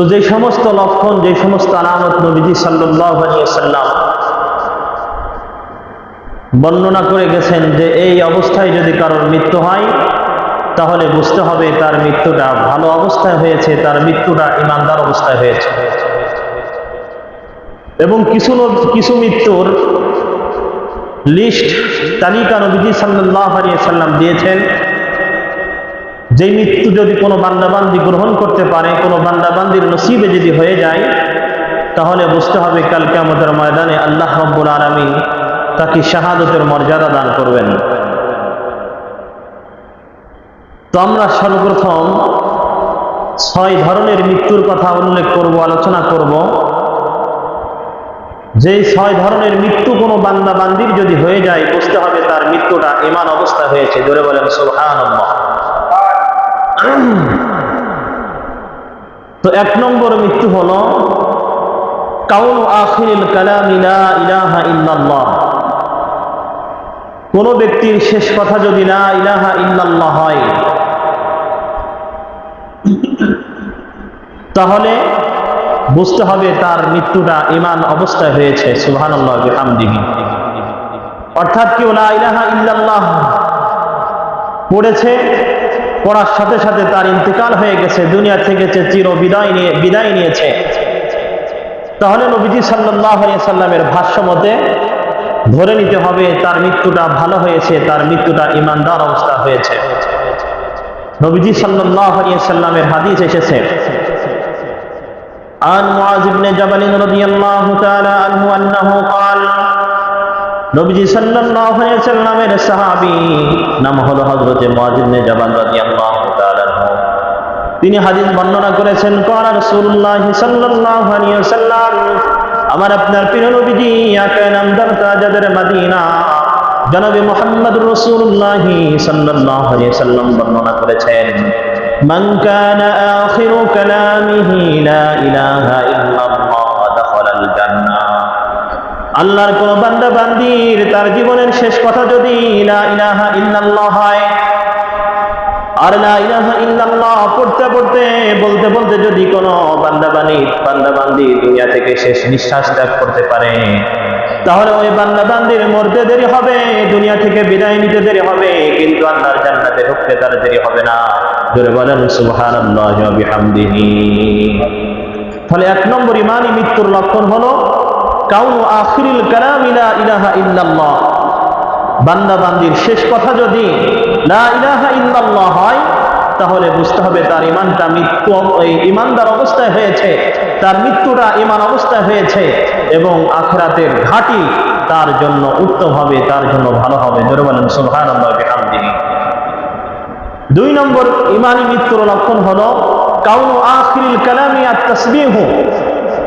তো যে সমস্ত লক্ষণ, যে সমস্ত আলামত নবীজি সাল্লাম বর্ণনা করে গেছেন যে এই অবস্থায় যদি কারোর মৃত্যু হয়, তাহলে বুঝতে হবে তার মৃত্যুটা ভালো অবস্থায় হয়েছে, তার মৃত্যুটা ইমানদার অবস্থায় হয়েছে। এবং কিছু কিছু মৃত্যুর লিস্ট তালিকা নবীজি সাল্লাহ সাল্লাম দিয়েছেন। যে মৃত্যু যদি কোনো বান্দাবান্দি গ্রহণ করতে পারে, কোনো বান্দাবান্দির নসিবে যদি হয়ে যায়, তাহলে বুঝতে হবে কালকে আমাদের ময়দানে আল্লাহ রব্বুল আলমী তাকে শাহাদতের মর্যাদা দান করবেন। তো আমরা সর্বপ্রথম ছয় ধরনের মৃত্যুর কথা উল্লেখ করব, আলোচনা করব। যেই ছয় ধরনের মৃত্যু কোনো বান্দা বান্দির যদি হয়ে যায়, বুঝতে হবে তার মৃত্যুটা ইমান অবস্থা হয়েছে ধরে বলেন সুবহানাল্লাহ। তো এক নম্বর মৃত্যু হলো কাউন আখিরিল কালাম ইলা ইলাহা ইল্লাল্লাহ। কোন ব্যক্তির শেষ কথা যদি না ইলাহা ইল্লাল্লাহ হয়, তাহলে বুঝতে হবে তার মৃত্যুটা ইমান অবস্থায় হয়েছে বিহামদিহি। অর্থাৎ কি লা ইলাহা ইল্লাল্লাহ পড়েছে পড়ার সাথে সাথে তার ইন্তেকাল হয়ে গেছে দুনিয়া থেকে যে চির বিদায় নিয়ে বিদায় নিয়েছে তাহলে নবীজি সাল্লাহ সাল্লামের ভাষ্য মতে ধরে নিতে হবে তার মৃত্যুটা ভালো হয়েছে তার মৃত্যুটা ইমানদার অবস্থা হয়েছে নবীজি সাল্লাহ সাল্লামের হাদিস এসেছে عن معاذ بن جبل رضي الله تعالى عنه أنه قال নবীজি সাল্লাল্লাহু আলাইহি সাল্লামের সাহাবী, নাম হলো হযরত মুআয ইবনে জাবাল রাদিয়াল্লাহু তাআলা তিনি হাদিস বর্ণনা করেছেন, ক্বালা রাসূলুল্লাহ সাল্লাল্লাহু আলাইহি ওয়াসাল্লাম, আমার আপনার প্রিয় নবীজি আকা নামদার তাজাদের মদিনা, জনাবে মুহাম্মদ রাসূলুল্লাহ সাল্লাল্লাহু আলাইহি সাল্লাম বর্ণনা করেছেন, মান কানা আখিরু কালামিহি লা ইলাহা ইল্লাল্লাহ। আল্লাহর কোন বান্দা বান্দির, তার জীবনের শেষ কথা যদি লা ইলাহা ইল্লাল্লাহ হয়, আর লা ইলাহা ইল্লাল্লাহ পড়তে পড়তে, বলতে বলতে যদি কোন বান্দা বানি দুনিয়া থেকে শেষ নিঃশ্বাস ত্যাগ করতে পারে, তাহলে ওই বান্দা বান্দির মরতে দেরি হবে, দুনিয়া থেকে বিদায় নিতে দেরি হবে, কিন্তু আল্লাহর জান্নাতে ঢুকতে তার দেরি হবে না। জোরে বলেন, সুবহানাল্লাহি তাহলে এক নম্বর ইমানি মৃত্যুর লক্ষণ হলো কাউন আখিরিল কালাম ইলা ইলাহা ইল্লাল্লাহ। বান্দা বান্দির শেষ কথা যদি লা ইলাহা ইল্লাল্লাহ হয়, তাহলে বুঝতে হবে তার ইমানটা মৃত্যু ইমানদার অবস্থায় হয়েছে, তার মৃত্যুটা ইমান অবস্থায় হয়েছে এবং আখরাতের ঘাটি তার জন্য উত্তম হবে, তার জন্য ভালো হবে। জোরে বলেন, সুবহানাল্লাহ বিহামদিহি। দুই নম্বর ইমানি মৃত্যুর লক্ষণ হলো কাউন আখিরিল কালামি আত তাসবিহু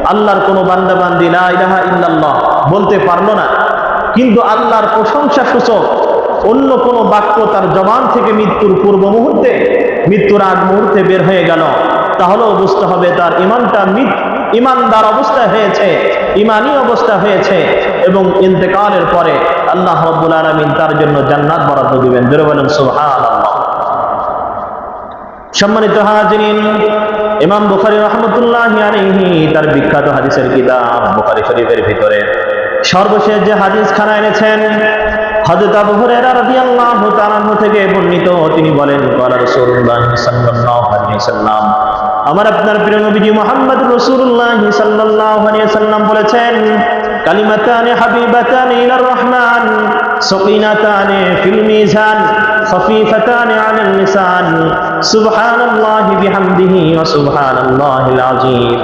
আল্লাহর কোন বান্দা বান্দি লা ইলাহা ইল্লাল্লাহ বলতে পারল না। কিন্তু আল্লাহর প্রশংসা সূচক অন্য কোন বাক্য তার জবান থেকে মৃত্যুর পূর্ব মুহূর্তে, মৃত্যুর আগ মুহূর্তে বের হয়ে গেল। তাহলেও বুঝতে হবে তার ইমানটা ইমানদার অবস্থায় হয়েছে ইমানি অবস্থা হয়েছে এবং ইন্তেকালের পরে আল্লাহ রব্বুল আলামিন তার জন্য জান্নাত বরাদ্দ দিবেন। বলেন সুবহানাল্লাহ। সম্মানিত হাজিরিন ইমাম বুখারি রহমতুল্লাহ আলহি তার বিখ্যাত হাদিসের কিতাব বুখারি শরীফের ভিতরে। সর্বশেষ যে হাদিস খানা এনেছেন থেকে তিনি বলেন সাল্লাম। আমার আপনার প্রিয় নবীজি মুহাম্মদ আলাইহি সাল্লাম বলেছেন কালিমাতানি হাবিবাতানি ইলার রহমান সকিনাতানি ফিল মিজান খফিফাতানি আলাল লিসান। সুবহানাল্লাহি বিহামদিহি ওয়া সুবহানাল্লাহিল আযীম।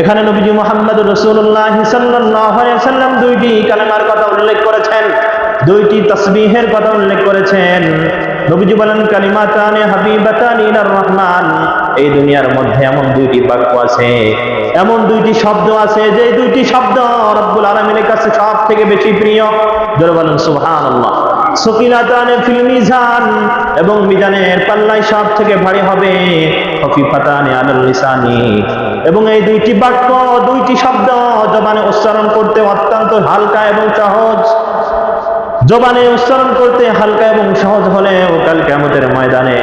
এখানে নবীজি মুহাম্মদ আলাইহি সাল্লাম দুইটি কালেমার কথা উল্লেখ করেছেন, দুইটি তাসবিহের কথা উল্লেখ করেছেন। নবীজি বলেন, কালিমাতানে হাবিবাতানি রহমান। এই দুনিয়ার মধ্যে এমন দুইটি বাক্য আছে, এমন দুইটি শব্দ আছে, যে দুইটি শব্দ রব্বুল কাছে সব থেকে বেশি প্রিয়। জোরে বলেন ফিল মিজান, এবং মিজানের পাল্লায় সব থেকে ভারী হবে খফিফাতানে আলাল লিসানি। এবং এই দুইটি বাক্য, দুইটি শব্দ জবানে উচ্চারণ করতে অত্যন্ত হালকা এবং সহজ। জবানে উচ্চারণ করতে হালকা এবং সহজ হলেও কাল কেমতের ময়দানে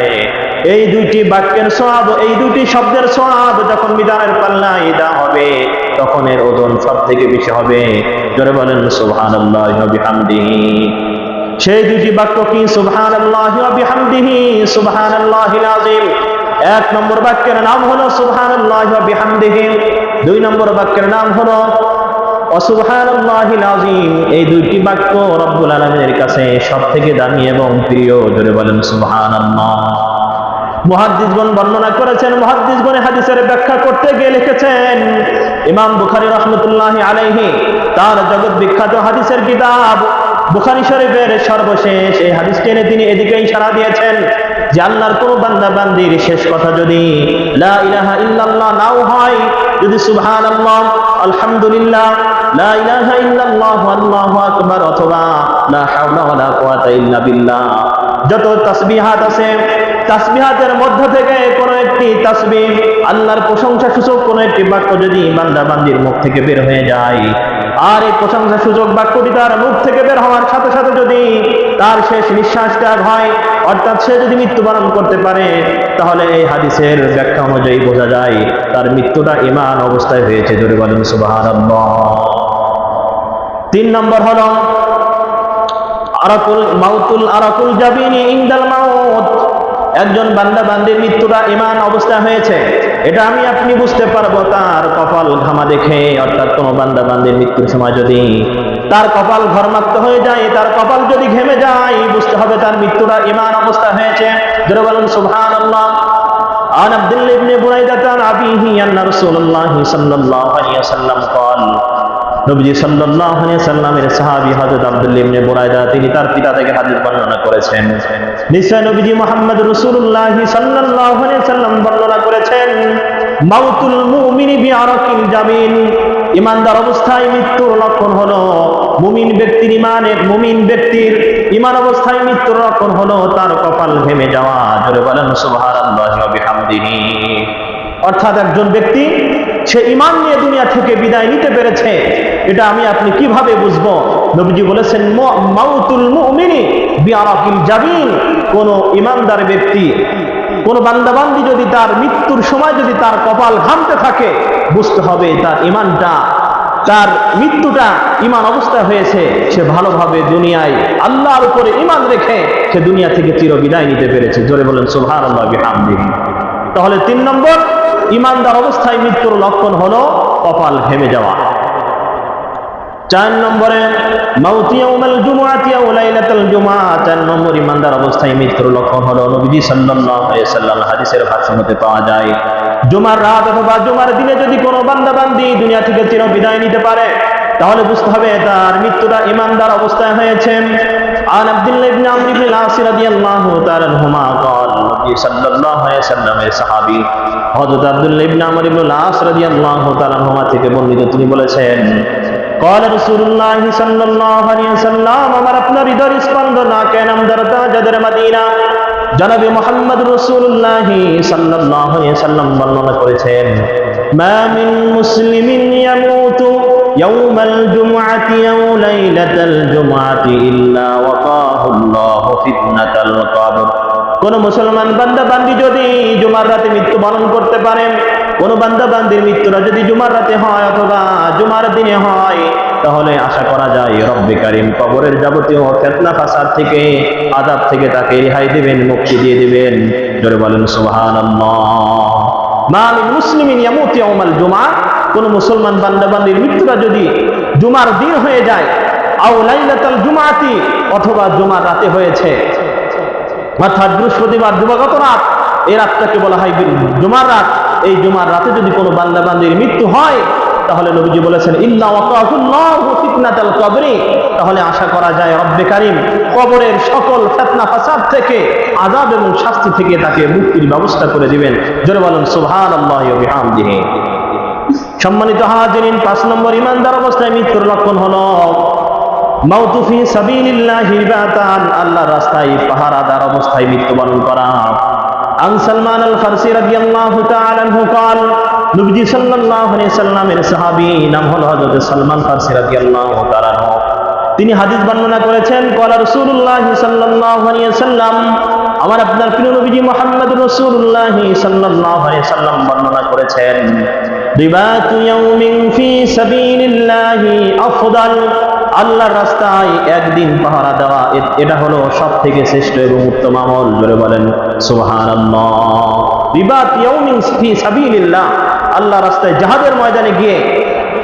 এই দুইটি বাক্যের সব এই দুইটি শব্দের সব যখন বিধানের পাল্লায় দেওয়া হবে, তখন এর ওজন সব থেকে বেশি হবে। জোরে বলেন ওয়া বিহামদিহি। সেই দুটি বাক্য কি? ওয়া বিহামদিহি, সুবহানাল্লাহিল আযীম। এক নম্বর বাক্যের নাম হলো ওয়া বিহামদিহি। দুই নম্বর বাক্যের নাম হলো এই দুইটি বাক্য রব্বুল আলামিনের কাছে সবথেকে দামি এবং প্রিয় বলেন মুহাদ্দিসগণ বর্ণনা করেছেন হাদিসের ব্যাখ্যা করতে গিয়ে লিখেছেন, ইমাম বুখারী রাহমাতুল্লাহি আলাইহি তার জগৎ বিখ্যাত হাদিসের কিতাব, বুখারী শরীফের সর্বশেষ এই হাদিস টেনে তিনি এদিকে ইশারা দিয়েছেন। যে আল্লাহর কোন বান্দা বান্দির শেষ কথা যদি ইল্লাল্লাহ নাও হয়, যদি সুবহানাল্লাহ, আলহামদুলিল্লাহ ইল্লাল্লাহ অথবা বিল্লাহ। যত আছে, তাসবিহাতের মধ্য থেকে কোন একটি আল্লাহর প্রশংসা সূচক কোন একটি বাক্য যদি বান্দা বান্দির মুখ থেকে বের হয়ে যায় আর এই প্রশংসা সূচক বাক্যটি তার মুখ থেকে বের হওয়ার সাথে সাথে যদি তার শেষ নিঃশ্বাস ত্যাগ হয়, অর্থাৎ সে যদি মৃত্যুবরণ করতে পারে, তাহলে এই হাদিসের ব্যাখ্যা অনুযায়ী বোঝা যায়, তার মৃত্যুটা ইমান অবস্থায় হয়েছে, জোরে বলেন তিন নম্বর হলো, আরাকুল মাউতুল আরাকুল জাবিনি ইনদাল মাউত। একজন বান্দা বান্দির মৃত্যুটা ইমান অবস্থা হয়েছে। এটা আমি আপনি বুঝতে পারবো তার কপাল ঘামা দেখে অর্থাৎ কোনো বান্দা বান্দির মৃত্যুর সময় যদি তার কপাল ঘরমাক্ত হয়ে যায় তার কপাল যদি ঘেমে যায় বুঝতে হবে তার মৃত্যুটা ইমান অবস্থা হয়েছে ধরে বলুন সুবহানাল্লাহ عن عبد الله بن بريدة عن أبيه أن رسول الله صلى الله عليه وسلم قال নবীজি সাল্লাল্লাহু আলাইহি সাল্লামের সাহাবী হযরত আব্দুল্লাহ ইবনে বুরাইদা, তিনি তার পিতা থেকে হাদিস বর্ণনা করেছেন। নিশ্চয় নবীজি মুহাম্মদ রাসূলুল্লাহ সাল্লাল্লাহু আলাইহি সাল্লাম বর্ণনা করেছেন, মাউতুল মুমিনি বিআরাকিল জামিন। ইমানদার অবস্থায় মৃত্যুর লক্ষণ হলো মুমিন ব্যক্তির ইমানের মুমিন ব্যক্তির ইমান অবস্থায় মৃত্যুর লক্ষণ হলো তার কপাল ঘেমে যাওয়া। জোরে বলেন সুবহানাল্লাহি ওয়া বিহামদিহি। অর্থাৎ একজন ব্যক্তি সে ইমান নিয়ে দুনিয়া থেকে বিদায় নিতে পেরেছে। এটা আমি আপনি কীভাবে বুঝব? নবীজি বলেছেন মাউতুল মুমিনি বিআরাকিল জাবিন। কোন ইমানদার ব্যক্তি, কোন বান্দাবান্দি যদি তার মৃত্যুর সময় যদি তার কপাল ঘামতে থাকে, বুঝতে হবে তার ইমানটা, তার মৃত্যুটা ইমান অবস্থা হয়েছে। সে ভালোভাবে দুনিয়ায় আল্লাহর উপরে ইমান রেখে সে দুনিয়া থেকে চির বিদায় নিতে পেরেছে। জোরে বলেন, সুবহানাল্লাহ, বিহামদিহি। তাহলে তিন নম্বর, ইমানদার অবস্থায় মৃত্যুর লক্ষণ হলো কপাল ঘেমে যাওয়া। চার নম্বরে চার নম্বর, ইমানদার অবস্থায় মৃত্যুর লক্ষণ নবীজি সাল্লাম হাদিসের পাওয়া যায়। জুমার রাত অথবা জুমার দিনে যদি কোনো বান্দা বান্দি দুনিয়া থেকে চির বিদায় নিতে পারে, তাহলে বুঝতে হবে তার মৃত্যুটা ইমানদার অবস্থায় হয়েছে। عن عبد الله بن عمرو بن العاص رضي الله تعالى عنهما قال النبي صلى الله عليه وسلم এর সাহাবী হযরত আব্দুল্লাহ ইবনে আমর ইবনে আস রাদিয়াল্লাহু তাআলা আনহুমা থেকে বর্ণিত তিনি বলেছেন قال رسول الله صلى الله عليه وسلم আমার আপনার হৃদয় স্পন্দন কেন আমদার তাজাদের মদিনা জনাবে মোহাম্মদ রসুল্লাহ সাল্লাল্লাহু আলাইহি সাল্লাম বর্ণনা করেছেন মা মিন মুসলিমিন ইয়ামুতু يوم الجمعة أو ليلة الجمعة إلا وقاه الله فتنة القبر কোন মুসলমান বান্দা বান্দি যদি জুমার রাতে মৃত্যুবরণ করতে পারেন কোন বান্দা বান্দির মৃত্যুটা যদি জুমার রাতে হয় অথবা জুমার দিনে হয় তাহলে আশা করা যায় রব্বে কারিম কবরের যাবতীয় ফেতনা ফাসাদ থেকে আজাব থেকে তাকে রেহাই দিবেন মুক্তি দিয়ে দিবেন জোরে বলেন সুবহানাল্লাহ মা মিন মুসলিমিন ইয়ামুতু ইয়াউমাল জুমআ কোন মুসলমান বান্দাবান্দির মৃত্যুটা যদি জুমার দিন হয়ে যায়, আও লাইলাতাল জুমাতি, অথবা জুমার রাতে হয়েছে। অর্থাৎ বৃহস্পতিবার যুবগত রাত এই রাতটাকে বলা হয় জুমার রাত। এই জুমার রাতে যদি কোনো বান্দাবান্দির মৃত্যু হয়, তাহলে নবীজি বলেছেন, ইল্লা ফিতনাতাল কবরি। তাহলে আশা করা যায়, রব্বে কারিম, কবরের সকল ফিতনা, ফাসাদ থেকে, আযাব এবং শাস্তি থেকে তাকে মুক্তির ব্যবস্থা করে দিবেন। জোরে বলেন, সুবহানাল্লাহি ওয়া বিহামদিহি। সম্মানিত হাজিরিন পাঁচ নম্বর ইমানদার অবস্থায় মৃত্যুর লক্ষণ হলো মাউতুফি সাবিলিল্লাহি বাতান আল্লাহর রাস্তায় পাহারাদার অবস্থায় মৃত্যুবরণ করা আন সালমান আল ফারসি রাদিয়াল্লাহু তাআলা আনহু قال নবীজি সাল্লাল্লাহু আলাইহি সাল্লামের সাহাবী নাম হলো হযরত সালমান ফারসি রাদিয়াল্লাহু তাআলা আনহু তিনি হাদিস বর্ণনা করেছেন قال রাসূলুল্লাহ সাল্লাল্লাহু আলাইহি সাল্লাম আমার আপনার প্রিয় নবীজি মোহাম্মদ রসুল্লাহ সাল্লাম বর্ণনা করেছেন রিবাতু ইয়াউমিন আল্লাহর রাস্তায় একদিন পাহারা দেওয়া এটা হলো সব থেকে শ্রেষ্ঠ এবং উত্তম আমল, জোরে বলেন, সুবহানাল্লাহ। রিবাত ইয়াউমিন ফি আল্লাহ রাস্তায় জাহাদের ময়দানে গিয়ে,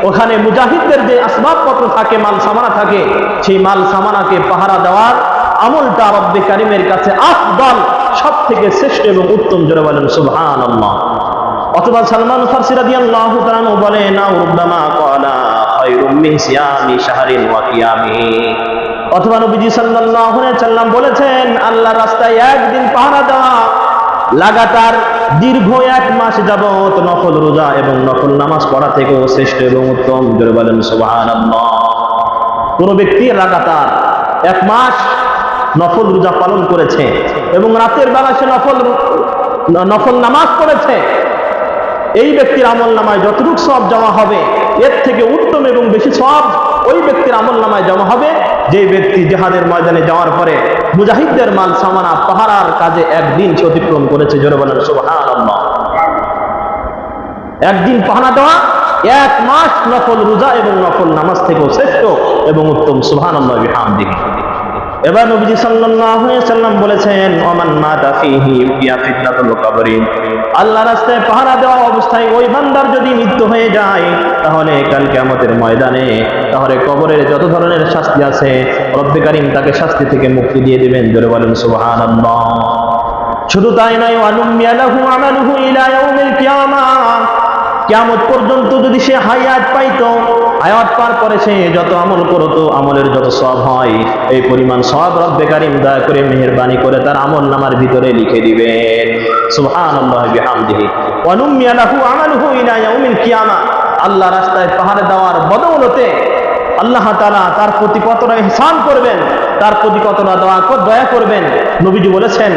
ওখানে মুজাহিদদের যে আসবাবপত্র থাকে মাল সামানা থাকে, সেই মাল সামানাকে পাহারা দেওয়ার আমলটা রব্বে কারিমের কাছে আফদল সব থেকে শ্রেষ্ঠ এবং উত্তম জোরে বলেন, সুবহানাল্লাহ। অথবা সালমান ফারসি রাদিয়াল্লাহু বলেন কিয়ামি। অথবা সাল্লাম বলেছেন আল্লাহর রাস্তায় একদিন পাহারা লাগাতার দীর্ঘ এক মাস যাবত রোজা এবং পড়া থেকেও শ্রেষ্ঠ এবং উত্তম ব্যক্তি লাগাতার এক মাস নফল রোজা পালন করেছে এবং রাতের বেলা সে নফল নফল নামাজ পড়েছে। এই ব্যক্তির আমল নামায় যতটুকু সব জমা হবে, এর থেকে উত্তম এবং বেশি সব ওই ব্যক্তির আমল নামায় জমা হবে। যে ব্যক্তি জেহাদের ময়দানে যাওয়ার পরে মুজাহিদদের মাল, সামানা পাহারার কাজে একদিন সে অতিক্রম করেছে, জোরে বলেন একদিন পাহানা দেওয়া, এক মাস নফল রোজা এবং নফল নামাজ থেকেও শ্রেষ্ঠ এবং উত্তম, সুবহানাল্লাহ বিহামদিহি। এবার নবীজি সাল্লাল্লাহু আলাইহি সাল্লাম বলেছেন, ওমান মাতা ফিহি ইয়া ফিতনাতুল আল্লাহ রাস্তায় পাহারা দেওয়া অবস্থায় ওই বান্দার যদি মৃত্যু হয়ে যায়, তাহলে কাল কিয়ামতের ময়দানে তাহলে কবরের যত ধরনের শাস্তি আছে, রব্বে তাকে শাস্তি থেকে মুক্তি দিয়ে দিবেন। জোরে বলেন, সুবহানাল্লাহ। শুধু তাই নয় ওয়ানুমিয়া লাহু আমালুহু ইলা ইয়াউমিল কিয়ামত পর্যন্ত যদি সে হায়াত পাইতো, হায়াত পার পরে সে যত আমল করতো, আমলের যত সব হয়, এই পরিমাণ সব রব্বে কারিম দয়া করে মেহেরবানি করে তার আমল নামার ভিতরে লিখে দিবেন সুবহানাল্লাহি বিহামদিহি। ওয়ানুমিয়া লাহু আমালুহু ইলা ইয়াউমিল কিয়ামা। আল্লাহ রাস্তায় পাহাড়ে দেওয়ার বদৌলতে আল্লাহ তাআলা তার প্রতি কতটা ইহসান করবেন, তার প্রতি কতটা কর- দয়া করবেন, নবীজি বলেছেন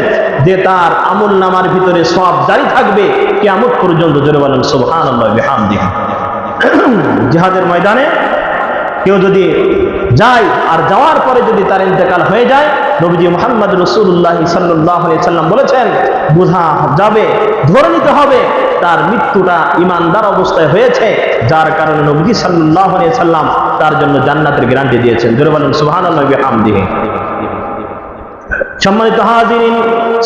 যে তার আমল নামার ভিতরে সব জারি থাকবে, কিয়ামত পর্যন্ত জোরে বলেন বিহামদিহি। জিহাদের ময়দানে কেউ যদি যায় আর যাওয়ার পরে যদি তার ইন্তেকাল হয়ে যায়, নবীজি মোহাম্মদ রসুল্লাহ সাল্লাহ সাল্লাম বলেছেন, বোঝা যাবে, ধরে নিতে হবে, তার মৃত্যুটা ইমানদার অবস্থায় হয়েছে, যার কারণে নবীজি সাল্লাহ সাল্লাম তার জন্য জান্নাতের গ্যারান্টি দিয়েছেন। জোরে সুহান হামদিহি সম্মানিত হাজিরিন,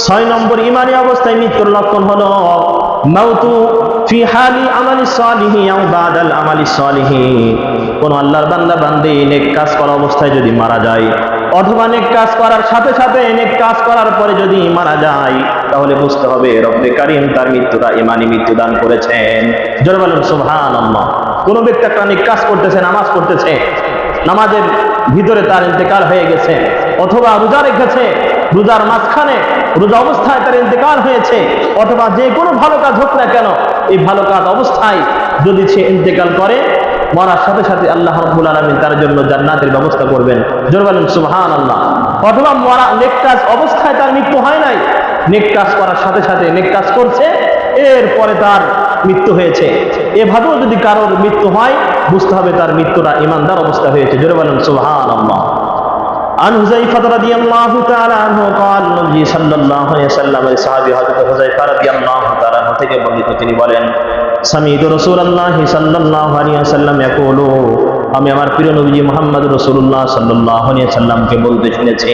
ছয় নম্বর ইমানি অবস্থায় মৃত্যুর লক্ষণ হলো, মাউতু ফি হালি আমালি সালিহি আও বাদাল আমালি সালিহি। কোন আল্লাহর বান্দা বান্দি নেক কাজ করা অবস্থায় যদি মারা যায়, অথবা নেক কাজ করার সাথে সাথে নেক কাজ করার পরে যদি মারা যায়, তাহলে বুঝতে হবে রব্বে কারিম তার মৃত্যুটা ইমানি মৃত্যু দান করেছেন। জোরে বলেন, সুবহানাল্লাহ। কোন ব্যক্তি একটা নেক কাজ করতেছে, নামাজ পড়তেছে, নামাজের ভিতরে তার ইন্তেকাল হয়ে গেছে, অথবা রোজা রেখেছে রোজার মাঝখানে রোজা অবস্থায় তার ইন্তেকাল হয়েছে, অথবা যে কোনো ভালো কাজ হোক না কেন, এই ভালো কাজ অবস্থায় যদি সে ইন্তেকাল করে, মরার সাথে সাথে আল্লাহ রব্বুল আলমিন তার জন্য জান্নাতের ব্যবস্থা করবেন। জোর সুবহান আল্লাহ অথবা মরা, নেক কাজ অবস্থায় তার মৃত্যু হয় নাই। নেক কাজ করার সাথে সাথে নেক কাজ করছে, এরপরে তার মৃত্যু হয়েছে। এভাবেও যদি কারোর মৃত্যু হয়, বুঝতে হবে তার মৃত্যুটা ইমানদার অবস্থা হয়েছে। জোরে সুবহান আল্লাহ عن حذيفة رضي الله تعالى عنه قال النبي صلى الله عليه وسلم صحابي حضرت حذيفة رضي الله تعالى عنه থেকে বর্ণিত তিনি বলেন সামিদ রাসূলুল্লাহ সাল্লাল্লাহু আলাইহি ওয়াসাল্লাম ইয়াকুলু আমি আমার প্রিয় নবী মুহাম্মদ রাসূলুল্লাহ সাল্লাল্লাহু আলাইহি ওয়াসাল্লামকে বলতে শুনেছি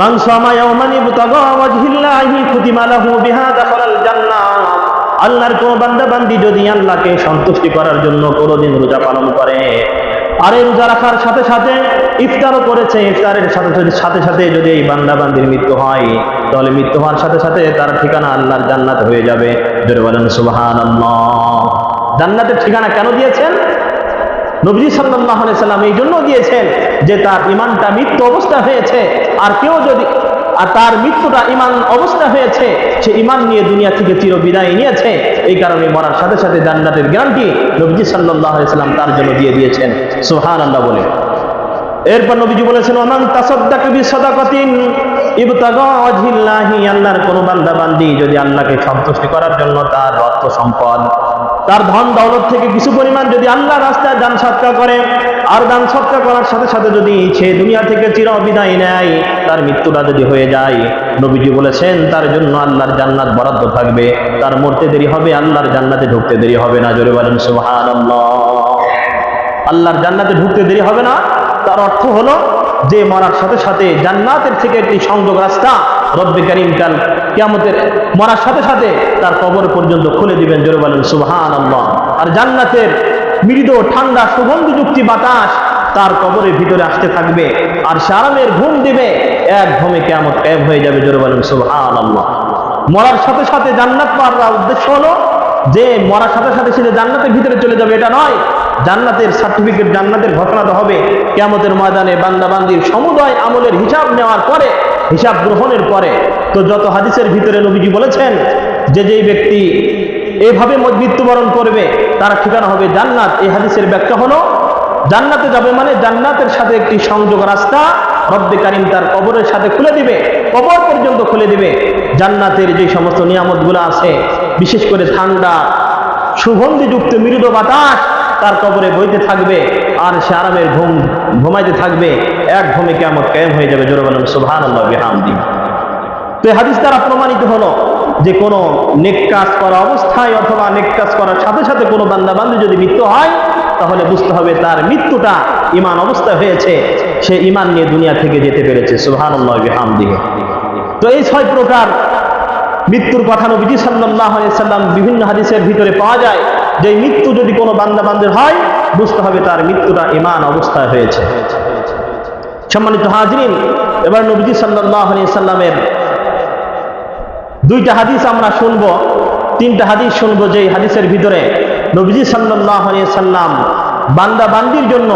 মান সামা ইয়াওমান ইবতাগা ওয়াজহিল্লাহি কুতিমা লাহু বিহা দাখালাল জান্নাহ আল্লাহর কোন বান্দা বান্দি যদি আল্লাহকে সন্তুষ্টি করার জন্য কোনোদিন রোজা পালন করে আর এই রোজা রাখার সাথে সাথে ইফতারও করেছে, ইফতারের সাথে সাথে সাথে যদি এই বান্দা বান্দির মৃত্যু হয় তাহলে মৃত্যু হওয়ার সাথে সাথে তার ঠিকানা আল্লাহর জান্নাত হয়ে যাবে। জোরে বলেন, সুবহানাল্লাহ। জান্নাতের ঠিকানা কেন দিয়েছেন? নবজি সাল্লাহ সাল্লাম এই জন্য দিয়েছেন যে তার ইমানটা মৃত্যু অবস্থা হয়েছে। আর কেউ যদি আর তার মৃত্যুটা ইমান অবস্থা হয়েছে, সে ইমান নিয়ে দুনিয়া থেকে চির বিদায় নিয়েছে। এই কারণে মরার সাথে সাথে জান্নাতের গ্যারান্টি নবজি সাল্লাহ ইসলাম তার জন্য দিয়ে দিয়েছেন। সোহান আল্লাহ বলে। এরপর নবীজি বলেছেন অনন্ত সদাকতিন সাদাকাতিন আল্লাহর কোন বান্দা বান্দি যদি আল্লাহকে সন্তুষ্টি করার জন্য তার অর্থ সম্পদ, তার ধন দৌলত থেকে কিছু পরিমাণ যদি আল্লাহ রাস্তায় দান সৎকার করে, আর দান সৎকার করার সাথে সাথে যদি সে দুনিয়া থেকে চির বিদায় নেয়, তার মৃত্যুটা যদি হয়ে যায়, নবীজি বলেছেন, তার জন্য আল্লাহর জান্নাত বরাদ্দ থাকবে। তার মরতে দেরি হবে, আল্লাহর জান্নাতে ঢুকতে দেরি হবে না, জোরে বলেন সুবহানাল্লাহ। আল্লাহর জান্নাতে ঢুকতে দেরি হবে না, তার অর্থ হলো যে মরার সাথে সাথে জান্নাতের থেকে একটি সংযোগ রাস্তা রব্বে করিম কাল কিয়ামতের মরার সাথে সাথে তার কবর পর্যন্ত খুলে দিবেন, জোরে বলেন আল্লাহ আর জান্নাতের মৃদু, ঠান্ডা সুগন্ধিযুক্তি বাতাস তার কবরের ভিতরে আসতে থাকবে আর সে আরামের ঘুম দিবে, এক ঘুমে কেমন ক্যাব হয়ে যাবে, জোরে বলেন আল্লাহ মরার সাথে সাথে জান্নাত পাওয়ার উদ্দেশ্য হলো যে মরার সাথে সাথে সে জান্নাতের ভিতরে চলে যাবে, এটা নয়। জান্নাতের সার্টিফিকেট জান্নাতের ঘটনা তো হবে। কেমতের ময়দানে বান্দা বান্দির সমুদয় আমলের হিসাব নেওয়ার পরে, হিসাব গ্রহণের পরে, তো যত হাদিসের ভিতরে নবীজি বলেছেন, যে যেই ব্যক্তি এভাবে মৃত্যুবরণ করবে, তার ঠিকানা হবে জান্নাত। এই হাদিসের ব্যাখ্যা হলো, জান্নাতে যাবে মানে জান্নাতের সাথে একটি সংযোগ রাস্তা, রব্বে কারিম তার কবরের সাথে খুলে দিবে, কবর পর্যন্ত খুলে দিবে। জান্নাতের যে সমস্ত নিয়ামতগুলো আছে বিশেষ করে ঠান্ডা, সুগন্ধিযুক্ত মৃদু বাতাস তার কবরে বইতে থাকবে আর সে আরামের ঘুম ঘুমাইতে থাকবে। এক ঘুমে কেমন কায়েম হয়ে যাবে। জোরে বলেন বিহামদি। তো হাদিস দ্বারা প্রমাণিত হলো যে কোনো নেক কাজ করা অবস্থায় অথবা নেক কাজ করার সাথে সাথে কোনো বান্দা বান্দি যদি মৃত্যু হয়, তাহলে বুঝতে হবে তার মৃত্যুটা ইমান অবস্থায় হয়েছে। সে ইমান নিয়ে দুনিয়া থেকে যেতে পেরেছে। সুবহান আল্লাহ তো এই ছয় প্রকার মৃত্যুর কথা নবীজি সাল্লাহ সাল্লাম বিভিন্ন হাদিসের ভিতরে পাওয়া যায় যে মৃত্যু যদি কোনো বান্দা বান্দের হয়, বুঝতে হবে তার মৃত্যুটা ইমান অবস্থায় হয়েছে। সম্মানিত হাজরিন, এবার নবীজি সাল্লাহ সাল্লামের দুইটা হাদিস আমরা শুনব, তিনটা হাদিস শুনব যে হাদিসের ভিতরে নবীজি সাল্লাহ সাল্লাম বান্দা বান্দির জন্য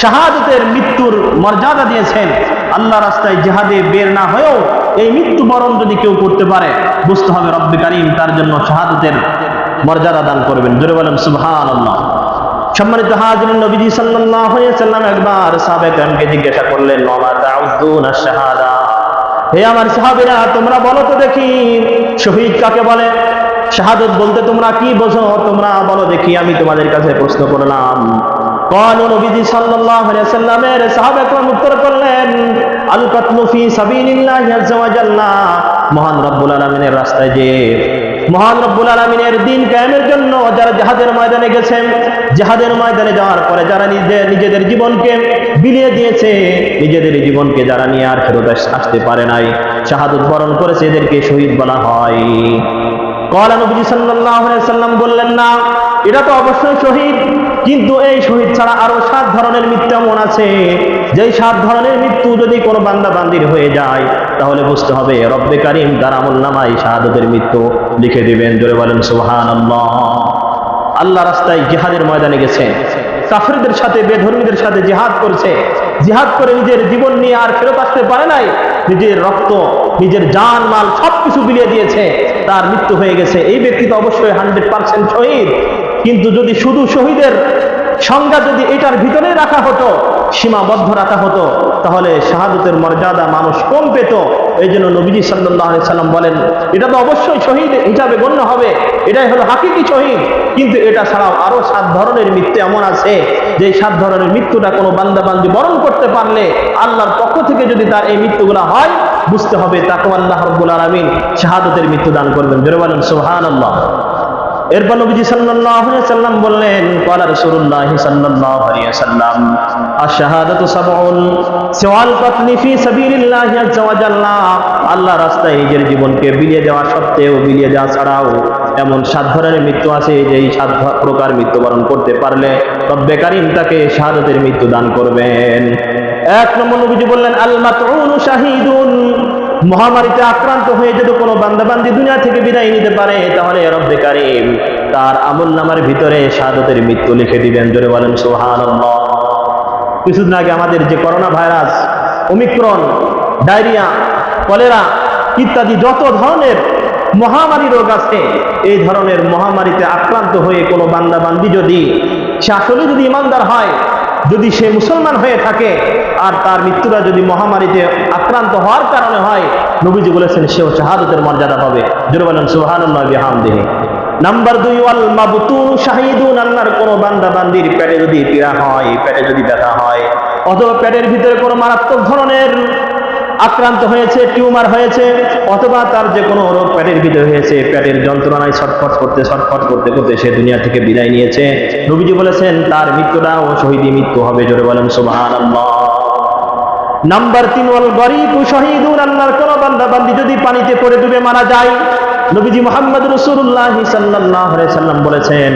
শাহাদতের মৃত্যুর মর্যাদা দিয়েছেন। আল্লাহ রাস্তায় জেহাদে বের না হয়েও এই মৃত্যুবরণ যদি কেউ করতে পারে বুঝতে হবে রব্বে কারিম তার জন্য শাহাদতের মর্যাদা দান করবেন। জোরে বলেন আল্লাহ সম্মানিত হাজরিন নবীজি সাল্লাল্লাহু আলাইহি সাল্লাম একবার সাহাবায়ে জিজ্ঞাসা করলেন, ওমা তাউদ্দুনা শাহাদা? হে আমার সাহাবীরা, তোমরা বলো তো দেখি, শহীদ কাকে বলে? শাহাদত বলতে তোমরা কি বোঝো? তোমরা বলো দেখি, আমি তোমাদের কাছে প্রশ্ন করলাম। قالوا নবীজি সাল্লাল্লাহু আলাইহি সাল্লামের সাহাবা کرام উত্তর করলেন আল কাতলু ফি সাবিলিল্লাহি আযজা ওয়া জাল্লা মহান রব্বুল আলামিনের রাস্তায় যে মহান রব্বুল আলমিনের দিন কায়েমের জন্য যারা জাহাদের ময়দানে গেছেন জাহাদের ময়দানে যাওয়ার পরে যারা নিজেদের নিজেদের জীবনকে বিলিয়ে দিয়েছে নিজেদের জীবনকে যারা নিয়ে আর ফেরত আসতে পারে নাই শাহাদত বরণ করেছে এদেরকে শহীদ বলা হয় কলা নবী সাল্লাল্লাহু আলাইহি সাল্লাম বললেন না এটা তো অবশ্যই শহীদ কিন্তু এই শহীদ ছাড়া আরও সাত ধরনের মৃত্যু এমন আছে। যেই সাত ধরনের মৃত্যু যদি কোনো বান্দা বান্দির হয়ে যায়, তাহলে বুঝতে হবে রব্বে কারিম তার আমল নামাই শাহাদতের মৃত্যু লিখে দিবেন। জোরে বলেন সুবহান আল্লাহ রাস্তায় জিহাদের ময়দানে গেছে। কাফেরদের সাথে, বেধর্মীদের সাথে জিহাদ করছে। জিহাদ করে নিজের জীবন নিয়ে আর ফেরত আসতে পারে নাই। নিজের রক্ত, নিজের জান, মাল সবকিছু বিলিয়ে দিয়েছে। তার মৃত্যু হয়ে গেছে। এই ব্যক্তি তো অবশ্যই হান্ড্রেড পার্সেন্ট শহীদ। কিন্তু যদি শুধু শহীদের সংজ্ঞা যদি এটার ভিতরে রাখা হতো, সীমাবদ্ধ রাখা হতো, তাহলে শাহাদতের মর্যাদা মানুষ কম পেত। এই জন্য নবীজি সাল্লাহ সাল্লাম বলেন, এটা তো অবশ্যই শহীদ হিসাবে গণ্য হবে, এটাই হলো হাকিকি শহীদ। কিন্তু এটা ছাড়াও আরও সাত ধরনের মৃত্যু এমন আছে, যে সাত ধরনের মৃত্যুটা কোনো বান্দা বান্দি বরণ করতে পারলে আল্লাহর পক্ষ থেকে যদি তার এই মৃত্যুগুলো হয়, বুঝতে হবে তাকে আল্লাহ রব্বুল আলমিন শাহাদতের মৃত্যু দান করবেন। জোরে সুহান আল্লাহ এরপর নবীজি সাল্লাল্লাহু আলাইহি সাল্লাম বললেন, ক্বালা রাসূলুল্লাহ সাল্লাল্লাহু আলাইহি সাল্লাম, আশ-শাহাদাতু সাবউন ফি সাবিলিল্লাহি আল্লাহ রাস্তায় নিজের জীবনকে বিলিয়ে দেওয়া সত্ত্বেও বিলিয়ে দেওয়া ছাড়াও এমন সাত ধরনের মৃত্যু আছে যে এই সাত প্রকার মৃত্যুবরণ করতে পারলে রব্বে কারীম তাকে শাহাদাতের মৃত্যু দান করবেন। এক নম্বর নবীজি বললেন আল মাতউনু শাহিদুন মহামারীতে আক্রান্ত হয়ে যদি কোনো বান্দাবান্দি দুনিয়া থেকে বিদায় নিতে পারে, তাহলে রব্বে কারিম তার আমল নামার ভিতরে শাহাদতের মৃত্যু লিখে দিবেন। জোরে বলেন সোহান কিছুদিন আগে আমাদের যে corona virus, Omicron, diarrhoea, cholera ইত্যাদি যত ধরনের মহামারী রোগ আছে, এই ধরনের মহামারীতে আক্রান্ত হয়ে কোনো বান্দা বান্দি যদি, সে আসলে যদি ইমানদার হয় যদি সে মুসলমান হয়ে থাকে আর তার মৃত্যুটা যদি মহামারীতে আক্রান্ত হওয়ার কারণে হয়, নবীজি বলেছেন সেও শাহাদতের মর্যাদা পাবে। জোরে বলেন, সুবহানাল্লাহ নাম্বার দুই, ওয়াল মাবতুন শাহিদুন কোনো বান্দা বান্দির পেটে যদি পীড়া হয়, পেটে যদি ব্যথা হয়, অথবা পেটের ভিতরে কোনো মারাত্মক ধরনের আক্রান্ত হয়েছে, টিউমার হয়েছে, অথবা তার যে কোনো রোগ পেটের ভিতরে হয়েছে পেটের যন্ত্রণায় ছটফট করতে ছটফট করতে করতে সে দুনিয়া থেকে বিদায় নিয়েছে। নবীজি বলেছেন, তার মৃত্যুটাও শহীদি মৃত্যু হবে, জোরে বলেন, সুবহানাল্লাহ। নাম্বার তিন, ওয়াল গরিব শহীদুন আল্লাহর কোন বান্দা বান্দি যদি পানিতে পড়ে ডুবে মারা যায়, নবীজি মোহাম্মদ রসুল্লাহ আলাইহি সাল্লাম বলেছেন,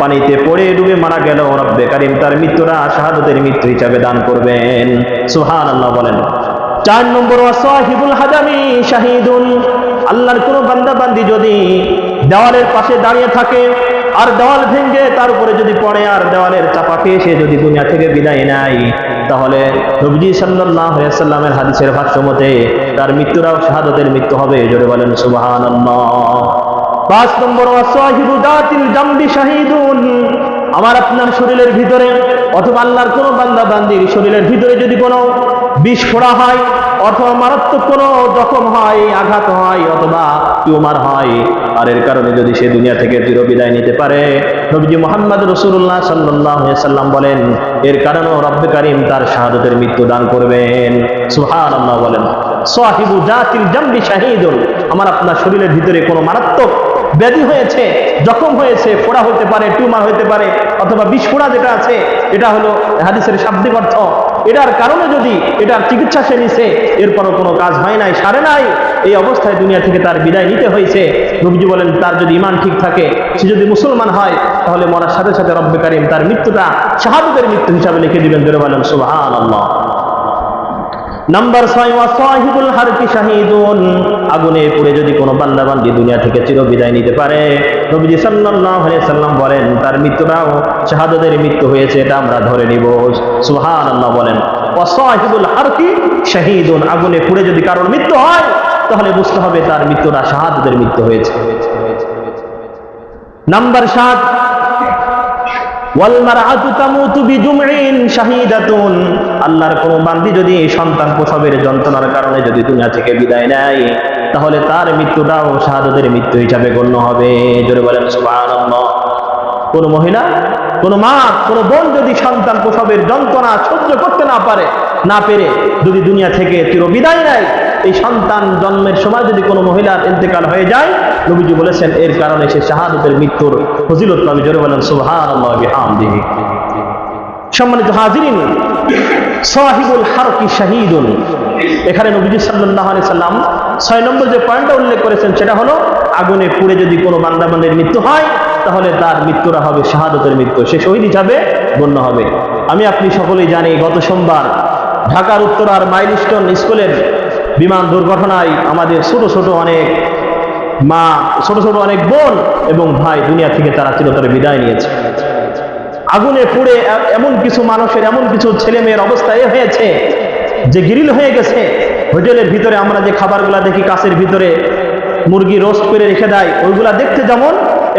পানিতে পড়ে ডুবে মারা গেল রব্বে কারিম তার মৃত্যুরা শাহাদতের মৃত্যু হিসাবে দান করবেন। সুবহানাল্লাহ বলেন। চার নম্বর ওয়াসাহিবুল হাজামি শাহিদুন। আল্লাহর কোন বান্দাবান্দি যদি দেওয়ালের পাশে দাঁড়িয়ে থাকে আর দেওয়াল ভেঙে তার উপরে যদি পড়ে আর দেওয়ালের চাপা খেয়ে সে যদি দুনিয়া থেকে বিদায় নেয়, তাহলে নবজি আলাইহি সাল্লামের হাদিসের ভাষ্য মতে তার মৃত্যুরাও শাহাদতের মৃত্যু হবে। জোরে বলেন, সুবহানাল্লাহ। পাঁচ নম্বর আমার আপনার শরীরের ভিতরে অথবা আল্লাহর কোনো বান্দা বান্দির শরীরের ভিতরে যদি কোনো বিষ ফোড়া হয়, অথবা মারাত্মক কোনো জখম হয়, আঘাত হয়, অথবা টিউমার হয়, আর এর কারণে যদি সে দুনিয়া থেকে চিরবিদায় নিতে পারে, নবীজি মোহাম্মদ রসুল্লাহ সাল্লাহ সাল্লাম বলেন, এর কারণেও রব্বে কারিম তার শাহাদতের মৃত্যু দান করবেন। সুহান আল্লাহ বলেন, সাহিবু জাতিল জাম্বি শাহিদুল আমার আপনার শরীরের ভিতরে কোনো মারাত্মক ব্যাধি হয়েছে, জখম হয়েছে, ফোড়া হতে পারে, টিউমার হতে পারে, অথবা বিস্ফোড়া যেটা আছে, এটা হলো হাদিসের শাব্দিক অর্থ। এটার কারণে যদি এটার চিকিৎসা সে নিছে, এরপরও কোনো কাজ হয় নাই, সারে নাই, এই অবস্থায় দুনিয়া থেকে তার বিদায় নিতে হয়েছে। নবীজি বলেন, তার যদি ইমান ঠিক থাকে, সে যদি মুসলমান হয়, তাহলে মরার সাথে সাথে রব্বে কারিম তার মৃত্যুটা, শাহাদতের মৃত্যু হিসাবে লিখে দিবেন ধরে বলেন সুবহান আল্লাহ নাম্বার ছয় ওয়াসাহিবুল হারকি শাহিদুন। আগুনে পুড়ে যদি কোনো বান্দা বান্দি দুনিয়া থেকে চির বিদায় নিতে পারে, নবীজি সাল্লাল্লাহু আলাইহি সাল্লাম বলেন, তার মৃত্যুটাও শাহাদাতের মৃত্যু হয়েছে, এটা আমরা ধরে নিব। সুবহানাল্লাহ বলেন, ওয়া সাহিবুল হারকি শাহিদুন, আগুনে পুড়ে যদি কারোর মৃত্যু হয়, তাহলে বুঝতে হবে তার মৃত্যুটা শাহাদাতের মৃত্যু হয়েছে। নাম্বার সাত আল্লাহর কোন বান্দি যদি সন্তান প্রসবের যন্ত্রণার কারণে যদি দুনিয়া থেকে বিদায় নেয়, তাহলে তার মৃত্যুটাও শাহাদাতের মৃত্যু হিসাবে গণ্য হবে। জোরে বলেন কোন মহিলা, কোন মা, কোন বোন যদি সন্তান প্রসবের যন্ত্রণা সহ্য করতে না পারে, না পেরে যদি দুনিয়া থেকে চির বিদায় নেয় এই সন্তান জন্মের সময় যদি কোনো মহিলার ইন্তেকাল হয়ে যায়, নবীজি বলেছেন, এর কারণে সে শাহাদতের মৃত্যুর ফজিলত পাবে। জোরে বলেন বিহামদিহি সম্মানিত হাজিরিন, সাহিবুল হারকি শাহিদুন। এখানে নবীজি সাল্লাল্লাহু আলাইহি সাল্লাম ছয় নম্বর যে পয়েন্টটা উল্লেখ করেছেন, সেটা হলো, আগুনে পুড়ে যদি কোনো বান্দাবান্দের মৃত্যু হয়, তাহলে তার মৃত্যুরা হবে শাহাদতের মৃত্যু। সে শহীদ হিসাবে গণ্য হবে। আমি আপনি সকলেই জানি, গত সোমবার ঢাকার উত্তরার মাইলস্টোন স্কুলের বিমান দুর্ঘটনায় আমাদের ছোট ছোট অনেক মা, ছোট ছোট অনেক বোন এবং ভাই দুনিয়া থেকে তারা চিরতরে বিদায় নিয়েছে। আগুনে পুড়ে এমন কিছু মানুষের, এমন কিছু ছেলে মেয়ের অবস্থা এ হয়েছে যে গিরিল হয়ে গেছে। হোটেলের ভিতরে আমরা যে খাবারগুলা দেখি, কাছের ভিতরে মুরগি রোস্ট করে রেখে দেয়, ওইগুলা দেখতে যেমন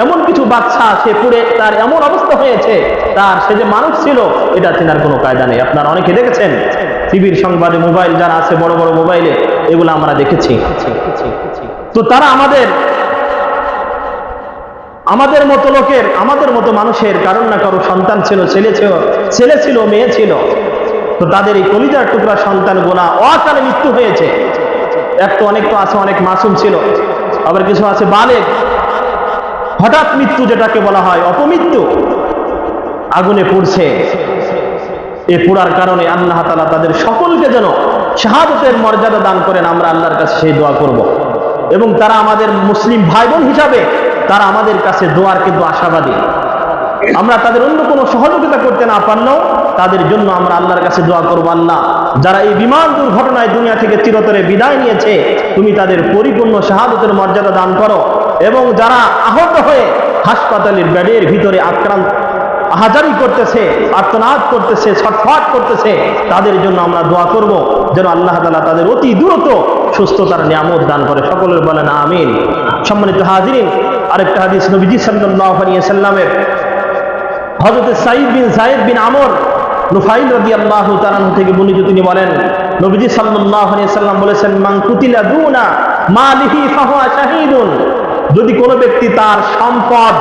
এমন কিছু বাচ্চা সে পুড়ে, তার এমন অবস্থা হয়েছে, তার সে যে মানুষ ছিল, এটা চেনার কোনো কায়দা নেই। আপনারা অনেকে দেখেছেন টিভির সংবাদে, মোবাইল যারা আছে, বড় বড় মোবাইলে, এগুলো আমরা দেখেছি। তো তারা আমাদের আমাদের মতো লোকের, আমাদের মতো মানুষের কারণ না কারও সন্তান ছিল, ছেলে ছিল ছেলে ছিল, মেয়ে ছিল। তো তাদের এই কলিজার টুকরা সন্তান গোনা, অকালে মৃত্যু হয়েছে। এক তো অনেক তো আছে, অনেক মাসুম ছিল। আবার কিছু আছে বালেক হঠাৎ মৃত্যু যেটাকে বলা হয়, অপমৃত্যু। আগুনে পুড়ছে। এ পুরার কারণে আল্লাহ তালা তাদের সকলকে যেন শাহাদতের মর্যাদা দান করেন, আমরা আল্লাহর কাছে সেই দোয়া করব। এবং তারা আমাদের মুসলিম ভাই বোন হিসাবে তারা আমাদের কাছে দোয়ার কিন্তু আশাবাদী আমরা তাদের অন্য কোনো সহযোগিতা করতে না পারলেও তাদের জন্য আমরা আল্লাহর কাছে দোয়া করব, আল্লাহ, যারা এই বিমান দুর্ঘটনায় দুনিয়া থেকে চিরতরে বিদায় নিয়েছে, তুমি তাদের পরিপূর্ণ শাহাদতের মর্যাদা দান করো এবং যারা আহত হয়ে হাসপাতালের বেডের ভিতরে আক্রান্ত হাজারি করতেছে, আর্তনাদ করতেছে, ছটফট করতেছে, তাদের জন্য আমরা দোয়া করব যেন আল্লাহ তালা তাদের অতি দ্রুত সুস্থতার নিয়ামত দান করে। সকলের বলেন আমিন। সম্মানিত হাজিরিন, আরেকটা হাদিস নবীজি আলাইহি সাল্লামের হযরত সাঈদ বিন সাঈদ বিন আমর নুফাইল রদি আল্লাহ তালান থেকে বর্ণিত তিনি বলেন, নবীজি সাল্লাহ সাল্লাম বলেছেন মাং কুতিলা দুনা মালিহি ফাহুয়া শাহিদুন। যদি কোনো ব্যক্তি তার সম্পদ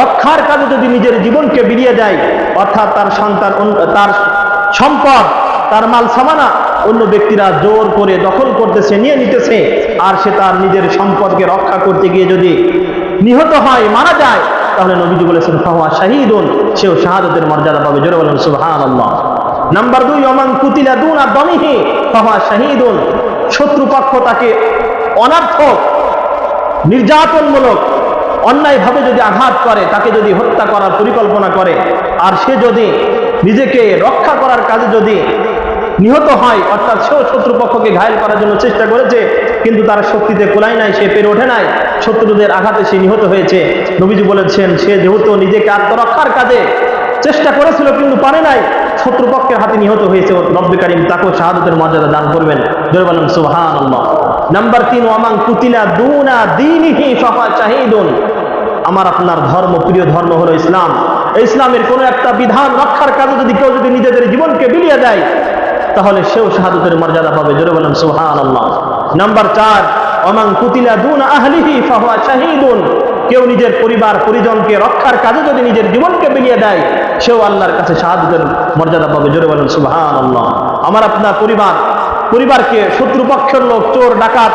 রক্ষার কাজে যদি নিজের জীবনকে বিলিয়ে দেয়, অর্থাৎ তার সন্তান তার সম্পদ, তার মাল সামানা, অন্য ব্যক্তিরা জোর করে দখল করতেছে, নিয়ে নিতেছে, আর সে তার নিজের সম্পদকে রক্ষা করতে গিয়ে যদি নিহত হয়, মারা যায়, তাহলে নবীজি বলেছেন, ফাহুয়া শাহিদুন সেও শাহাদতের মর্যাদা পাবে। জোরে বলেন সুবহান আল্লাহ নাম্বার দুই অমান কুতিলা দুন আর দমিহি, ফাহুয়া শাহিদুন। শত্রুপক্ষ তাকে অনার্থক, নির্যাতনমূলক অন্যায়ভাবে যদি আঘাত করে, তাকে যদি হত্যা করার পরিকল্পনা করে, আর সে যদি নিজেকে রক্ষা করার কাজে যদি নিহত হয়, অর্থাৎ সেও শত্রুপক্ষকে ঘায়ল করার জন্য চেষ্টা করেছে, কিন্তু তার শক্তিতে কোলাই নাই, সে পেরে ওঠে নাই, শত্রুদের আঘাতে সে নিহত হয়েছে। নবীজি বলেছেন, সে যেহেতু নিজেকে আত্মরক্ষার কাজে চেষ্টা করেছিল, কিন্তু পারে নাই, শত্রুপক্ষের হাতে নিহত হয়েছে। রব্বে কারিম তাকেও শাহাদতের মর্যাদা দান করবেন। জোরে বলেন সুবহান নাম্বার তিন ওয়ামাং কুতিলা দুনা দিনিহি ফাফা শাহিদুন। আমার আপনার ধর্ম, প্রিয় ধর্ম হলো ইসলাম। ইসলামের কোনো একটা বিধান রক্ষার কাজে যদি কেউ যদি নিজেদের জীবনকে বিলিয়ে দেয়, তাহলে সেও শাহাদতের মর্যাদা পাবে। জোরে বলেন সুবহান আল্লাহ নাম্বার চার অমাং কুতিলা দুন আহলিহি ফাহুয়া শাহিদুন। কেউ নিজের পরিবার, পরিজনকে রক্ষার কাজে যদি নিজের জীবনকে বিলিয়ে দেয়, সেও আল্লাহর কাছে শাহাদতের মর্যাদা পাবে। জোরে বলেন সুবহান আল্লাহ আমার আপনার পরিবার পরিবারকে শত্রুপক্ষের লোক, চোর, ডাকাত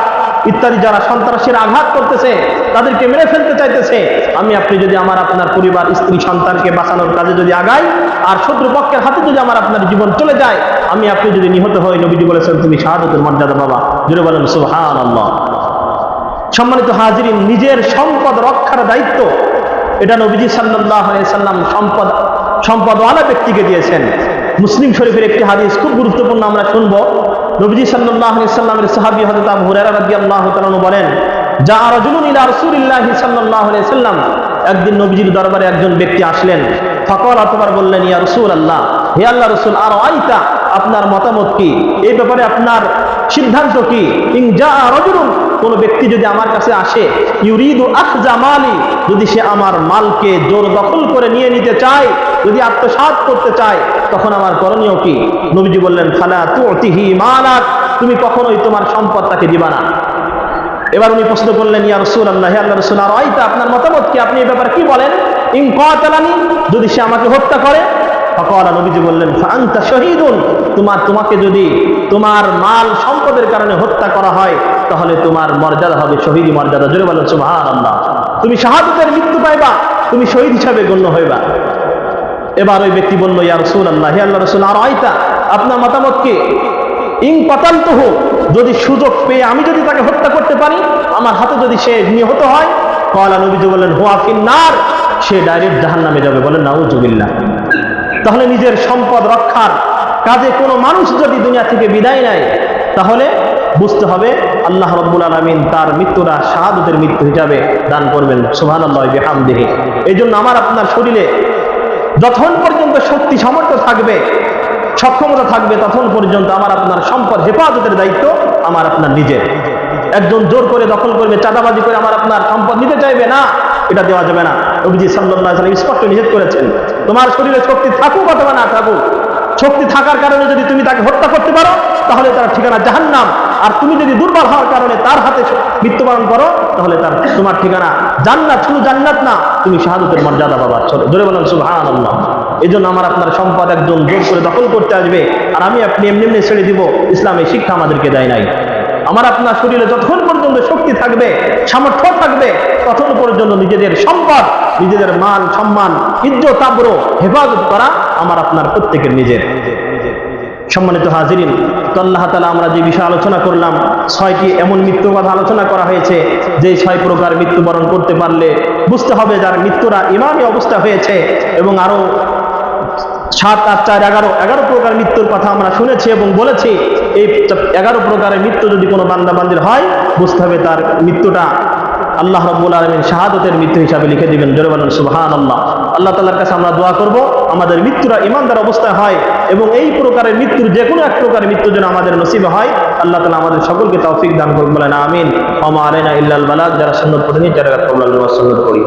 ইত্যাদি যারা সন্ত্রাসের আঘাত করতেছে, তাদেরকে মেরে ফেলতে চাইতেছে। আমি, আপনি যদি আমার আপনার পরিবার, স্ত্রী, সন্তানকে বাঁচানোর কাজে যদি আগাই, আর শত্রুপক্ষের হাতে যদি আমার আপনার জীবন চলে যায়, আমি, আপনি যদি নিহত হই, নবীজি বলেছেন, তুমি শাহাদতের মর্যাদা বাবা জুড়ে বলেন সুহান আল্লাহ সম্মানিত হাজিরিন, নিজের সম্পদ রক্ষার দায়িত্ব, এটা নবীজি সাল্লাহ সাল্লাম সম্পদ, সম্পদওয়ালা ব্যক্তিকে দিয়েছেন। মুসলিম শরীফের একটি হাদিস খুব গুরুত্বপূর্ণ আমরা শুনব। নবীজি সাল্লামের সাহাবি হজরত আবু হুরায়রা রাদিয়াল্লাহু তাআলা বলেন যা রাজুলুন ইলা রাসূলিল্লাহি সাল্লাল্লাহু আলাইহি সাল্লাম। একদিন নবীজির দরবারে একজন ব্যক্তি আসলেন ফকর অতবার বললেন, ইয়া রাসূলুল্লাহ, হে আল্লাহ রাসূল আর আইতা আপনার মতামত কি? এই ব্যাপারে আপনার সিদ্ধান্ত কি? ইন যা রাজুলুন কোন ব্যক্তি যদি আমার কাছে আসে, ইউরিদু আখজা মালি যদি সে আমার মালকে জোর দখল করে নিয়ে নিতে চায়, যদি আত্মসাৎ করতে চায়, তখন আমার করণীয় কি? নবীজি বললেন, ফালা তুতিহি মালাক তুমি কখনোই তোমার সম্পদ তাকে দিবা না। এবার উনি প্রশ্ন করলেন, ইয়া রসুল আল্লাহ আল্লাহ রসুল আর আপনার মতামত কি? আপনি এই ব্যাপারে কি বলেন? ইন কাতালানি যদি সে আমাকে হত্যা করে ফকওয়ালা নবীজি বললেন ফান্তা শহীদুন। তোমার, তোমাকে যদি তোমার মাল সম্পদের কারণে হত্যা করা হয়, তাহলে তোমার মর্যাদা হবে শহীদ মর্যাদা। জোরে বলেন আল্লাহ তুমি শাহাদতের মৃত্যু পাইবা, তুমি শহীদ হিসাবে গণ্য হইবা। এবার ওই ব্যক্তি বলল, ইয়া রসুল আল্লাহ আল্লাহ রসুল, আর আইতা, আপনার মতামত কি? ইং পাতান্ত যদি সুযোগ পেয়ে আমি যদি তাকে হত্যা করতে পারি, আমার হাতে যদি সে নিহত হয়? কলা নবীজি বললেন, হুয়া ফিন্নার সে ডাইরেক্ট জাহান নামে যাবে। বলেন, নাউজুবিল্লাহ। তাহলে নিজের সম্পদ রক্ষার কাজে কোনো মানুষ যদি দুনিয়া থেকে বিদায় নেয়, তাহলে বুঝতে হবে আল্লাহ রব্বুল আলমিন তার মৃত্যুরা শাহাদতের মৃত্যু হিসাবে দান করবেন। সুহান আল্লাহ এই জন্য আমার আপনার শরীরে যখন পর্যন্ত শক্তি সামর্থ্য থাকবে, সক্ষমতা থাকবে তখন পর্যন্ত আমার আপনার সম্পদ হেফাজতের দায়িত্ব আমার আপনার নিজের। একজন জোর করে দখল করবে, চাঁদাবাজি করে আমার আপনার সম্পদ নিতে চাইবে না। এটা দেওয়া যাবে না। অভিজিৎ সাল্লাহ স্পষ্ট নিষেধ করেছেন, তোমার শরীরে শক্তি থাকুক অথবা না থাকুক, শক্তি থাকার কারণে যদি তুমি তাকে হত্যা করতে পারো, তাহলে তার ঠিকানা জাহান্নাম। আর তুমি যদি দুর্বল হওয়ার কারণে তার হাতে মৃত্যুবরণ করো, তাহলে তার তোমার ঠিকানা জান্নাত, শুধু জান্নাত না, তুমি শাহাদতের মর্যাদা পাবা জোরে বলেন সুবহান আল্লাহ এই জন্য আমার আপনার সম্পদ একজন জোর করে দখল করতে আসবে। আর আমি আপনি এমনি এমনি ছেড়ে দিব, ইসলামের শিক্ষা আমাদেরকে দেয় নাই। আমার আপনার শরীরে যতক্ষণ পর্যন্ত শক্তি থাকবে, সামর্থ্য থাকবে তখন পর্যন্ত নিজেদের সম্পদ, নিজেদের মান, সম্মান, ইজ্জত আব্র হেফাজত করা আমার আপনার প্রত্যেকের নিজের। সম্মানিত হাজিরিন, তো আল্লাহ তালা আমরা যে বিষয়ে আলোচনা করলাম, ছয়টি এমন মৃত্যুর কথা আলোচনা করা হয়েছে, যে ছয় প্রকার মৃত্যুবরণ করতে পারলে বুঝতে হবে যার মৃত্যুরা ইমামই অবস্থা হয়েছে এবং আরও সাত, আট, চার, এগারো এগারো প্রকার মৃত্যুর কথা আমরা শুনেছি এবং বলেছি। এই এগারো প্রকারের মৃত্যু যদি কোনো বান্দাবান্দির হয়, বুঝতে হবে তার মৃত্যুটা আল্লাহ রব্বুল আলমিন শাহাদতের মৃত্যু হিসাবে লিখে দিবেন। জোরে সুবাহান আল্লাহ আল্লাহ তাল্লার কাছে আমরা দোয়া করব, আমাদের মৃত্যুরা ইমানদার অবস্থায় হয় এবং এই প্রকারের মৃত্যুর যে কোনো এক প্রকারের মৃত্যু যেন আমাদের নসিবে হয়, আল্লাহ তালা আমাদের সকলকে তৌফিক দান করুন বলেন, আমিন। আমা আলেনা ইল্লাল বালাক যারা সুন্দর পড়েনি যারা করি